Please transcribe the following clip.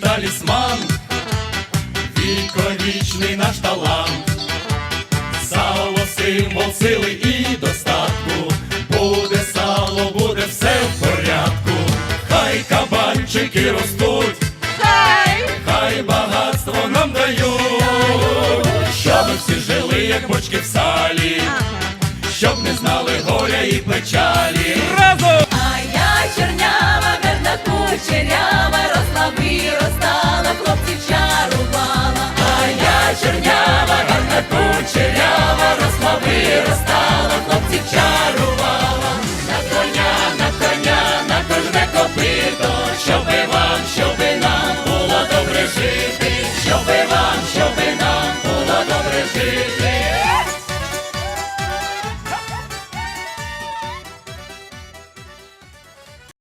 талісман, віковічний наш талант, сало сили і достатку, буде сало, буде все в порядку, хай кабанчики ростуть, хай! Хай багатство нам дають, щоб всі жили, як бочки в салі, щоб не знали горя і печалі.